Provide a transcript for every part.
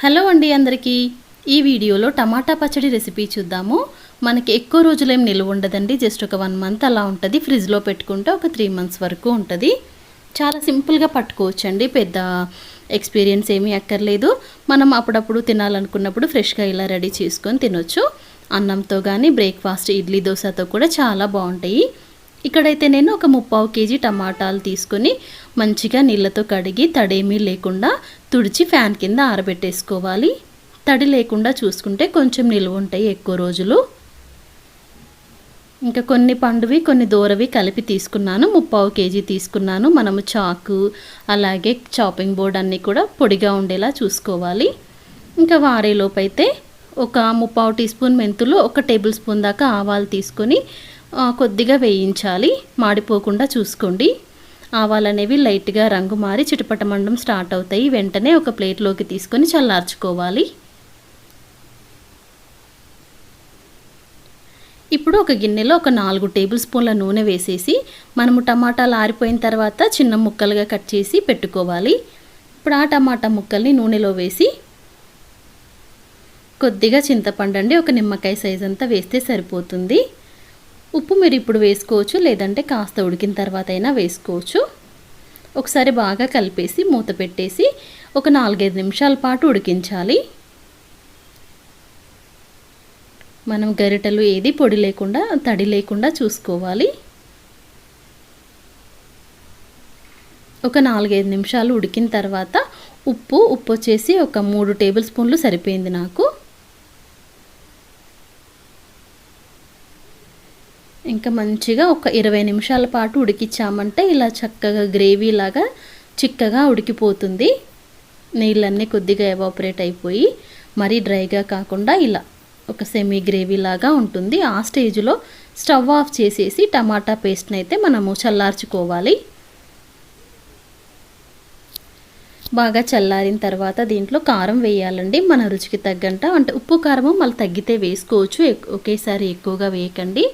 Hello అండి అందరికీ. ఈ వీడియోలో టమాటా పచ్చడి రెసిపీ చూద్దాము. మనకి ఎక్కువ రోజులేం నిలువ ఉండదండి. జస్ట్ ఒక వన్ మంత్ అలా ఉంటుంది. ఫ్రిడ్జ్లో పెట్టుకుంటే ఒక త్రీ మంత్స్ వరకు ఉంటుంది. చాలా సింపుల్గా పట్టుకోవచ్చండి. పెద్ద ఎక్స్పీరియన్స్ ఏమీ అక్కర్లేదు. మనం అప్పుడప్పుడు తినాలనుకున్నప్పుడు ఫ్రెష్గా ఇలా రెడీ చేసుకొని తినొచ్చు. అన్నంతో కానీ బ్రేక్ఫాస్ట్ ఇడ్లీ దోశతో కూడా చాలా బాగుంటాయి. ఇక్కడైతే నేను ఒక ముప్పావు కేజీ టమాటాలు తీసుకొని మంచిగా నీళ్ళతో కడిగి తడేమీ లేకుండా తుడిచి ఫ్యాన్ కింద ఆరబెట్టేసుకోవాలి. తడి లేకుండా చూసుకుంటే కొంచెం నిల్వ ఉంటాయి ఎక్కువ రోజులు. ఇంకా కొన్ని పండువి కొన్ని దూరవి కలిపి తీసుకున్నాను. ముప్పావు కేజీ తీసుకున్నాను. మనము చాకు అలాగే చాపింగ్ బోర్డ్ అన్నీ కూడా పొడిగా ఉండేలా చూసుకోవాలి. ఇంకా వారేలోపు అయితే ఒక ముప్పావు టీ స్పూన్ మెంతులు ఒక టేబుల్ స్పూన్ దాకా ఆవాలు తీసుకొని కొద్దిగా వేయించాలి. మాడిపోకుండా చూసుకోండి. ఆవాలు అనేవి లైట్గా రంగు మారి చిటపటమండం స్టార్ట్ అవుతాయి. వెంటనే ఒక ప్లేట్లోకి తీసుకొని చల్లార్చుకోవాలి. ఇప్పుడు ఒక గిన్నెలో ఒక నాలుగు టేబుల్ స్పూన్ల నూనె వేసేసి మనము టమాటాలు ఆరిపోయిన తర్వాత చిన్న ముక్కలుగా కట్ చేసి పెట్టుకోవాలి. ఇప్పుడు ఆ టమాటా ముక్కల్ని నూనెలో వేసి కొద్దిగా చింతపండు అండి ఒక నిమ్మకాయ సైజ్ అంతా వేస్తే సరిపోతుంది. ఉప్పు మీరు ఇప్పుడు వేసుకోవచ్చు లేదంటే కాస్త ఉడికిన తర్వాత అయినా వేసుకోవచ్చు. ఒకసారి బాగా కలిపేసి మూత పెట్టేసి ఒక నాలుగైదు నిమిషాల పాటు ఉడికించాలి. మనం గరిటలు ఏది పొడి లేకుండా తడి లేకుండా చూసుకోవాలి. ఒక నాలుగైదు నిమిషాలు ఉడికిన తర్వాత ఉప్పు ఉప్పు వచ్చేసి ఒక మూడు టేబుల్ స్పూన్లు సరిపోయింది నాకు. ఇంకా మంచిగా ఒక ఇరవై నిమిషాల పాటు ఉడికిచ్చామంటే ఇలా చక్కగా గ్రేవీ లాగా చిక్కగా ఉడికిపోతుంది. నీళ్ళన్నీ కొద్దిగా ఎవాపరేట్ అయిపోయి మరీ డ్రైగా కాకుండా ఇలా ఒక సెమీ గ్రేవీ లాగా ఉంటుంది. ఆ స్టేజ్లో స్టవ్ ఆఫ్ చేసేసి టమాటా పేస్ట్ని అయితే మనము చల్లార్చుకోవాలి. బాగా చల్లారిన తర్వాత దీంట్లో కారం వేయాలండి. మన రుచికి తగ్గంట అంటే ఉప్పు కారము మళ్ళీ తగ్గితే వేసుకోవచ్చు. ఒకేసారి ఎక్కువగా వేయకండి.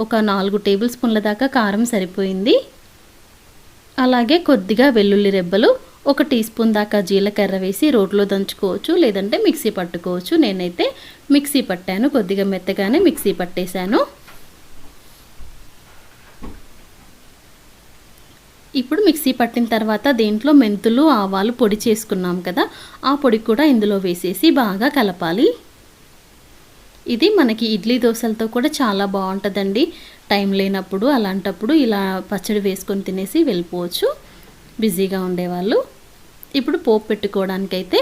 ఒక నాలుగు టేబుల్ స్పూన్ల దాకా కారం సరిపోయింది. అలాగే కొద్దిగా వెల్లుల్లి రెబ్బలు ఒక టీ స్పూన్ దాకా జీలకర్ర వేసి రోట్లో దంచుకోవచ్చు లేదంటే మిక్సీ పట్టుకోవచ్చు. నేనైతే మిక్సీ పట్టాను కొద్దిగా మెత్తగానే మిక్సీ పట్టేశాను. ఇప్పుడు మిక్సీ పట్టిన తర్వాత దీంట్లో మెంతులు ఆవాలు పొడి చేసుకున్నాం కదా ఆ పొడి కూడా ఇందులో వేసేసి బాగా కలపాలి. ఇది మనకి ఇడ్లీ దోశలతో కూడా చాలా బాగుంటుందండి. టైం లేనప్పుడు అలాంటప్పుడు ఇలా పచ్చడి వేసుకొని తినేసి వెళ్ళిపోవచ్చు. బిజీగా ఉండేవాళ్ళు. ఇప్పుడు పోపు పెట్టుకోవడానికైతే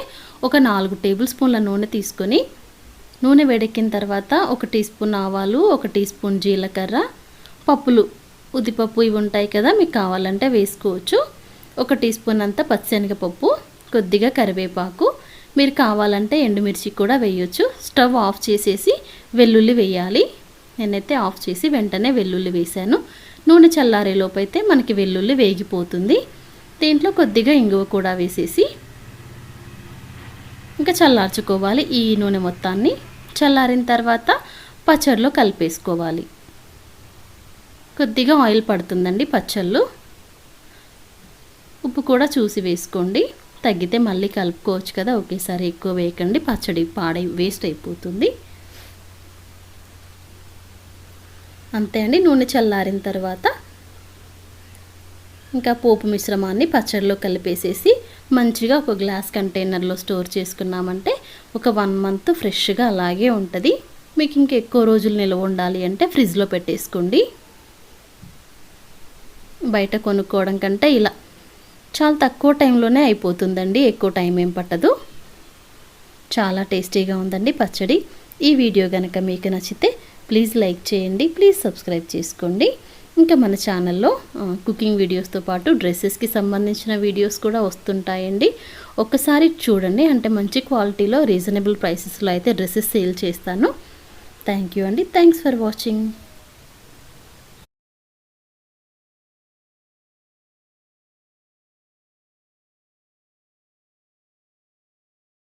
ఒక నాలుగు టేబుల్ స్పూన్ల నూనె తీసుకొని నూనె వేడెక్కిన తర్వాత ఒక టీ స్పూన్ ఆవాలు ఒక టీ స్పూన్ జీలకర్ర పప్పులు ఉద్దిపప్పు ఇవి ఉంటాయి కదా మీకు కావాలంటే వేసుకోవచ్చు. ఒక టీ స్పూన్ అంతా పచ్చిశనగపప్పు కొద్దిగా కరివేపాకు మీరు కావాలంటే ఎండుమిర్చి కూడా వేయొచ్చు. స్టవ్ ఆఫ్ చేసేసి వెల్లుల్లి వేయాలి. నేనైతే ఆఫ్ చేసి వెంటనే వెల్లుల్లి వేశాను. నూనె చల్లారేలోపు అయితే మనకి వెల్లుల్లి వేగిపోతుంది. దీంట్లో కొద్దిగా ఇంగువ కూడా వేసేసి ఇంకా చల్లార్చుకోవాలి ఈ నూనె మొత్తాన్ని. చల్లారిన తర్వాత పచ్చడిలో కలిపేసుకోవాలి. కొద్దిగా ఆయిల్ పడుతుందండి పచ్చళ్ళు. ఉప్పు కూడా చూసి వేసుకోండి. తగ్గితే మళ్ళీ కలుపుకోవచ్చు కదా. ఒకేసారి ఎక్కువ వేయకండి. పచ్చడి పాడై వేస్ట్ అయిపోతుంది. అంతే అండి. నూనె చల్లారిన తర్వాత ఇంకా పోపు మిశ్రమాన్ని పచ్చడిలో కలిపేసేసి మంచిగా ఒక గ్లాస్ కంటైనర్లో స్టోర్ చేసుకున్నామంటే ఒక వన్ మంత్ ఫ్రెష్గా అలాగే ఉంటుంది. మీకు ఇంకా ఎక్కువ రోజులు నిల్వ ఉండాలి అంటే ఫ్రిడ్జ్లో పెట్టేసుకోండి. బయట కొనుక్కోవడం కంటే ఇలా చాలా తక్కువ టైంలోనే అయిపోతుందండి. ఎక్కువ టైం ఏం పట్టదు. చాలా టేస్టీగా ఉందండి పచ్చడి. ఈ వీడియో కనుక మీకు నచ్చితే ప్లీజ్ లైక్ చేయండి. ప్లీజ్ సబ్స్క్రైబ్ చేసుకోండి. ఇంకా మన ఛానల్లో కుకింగ్ వీడియోస్తో పాటు డ్రెస్సెస్కి సంబంధించిన వీడియోస్ కూడా వస్తుంటాయండి. ఒక్కసారి చూడండి. అంటే మంచి క్వాలిటీలో రీజనబుల్ ప్రైసెస్లో అయితే డ్రెస్సెస్ సేల్ చేస్తాను. థ్యాంక్ యూ అండి. Thanks for watching.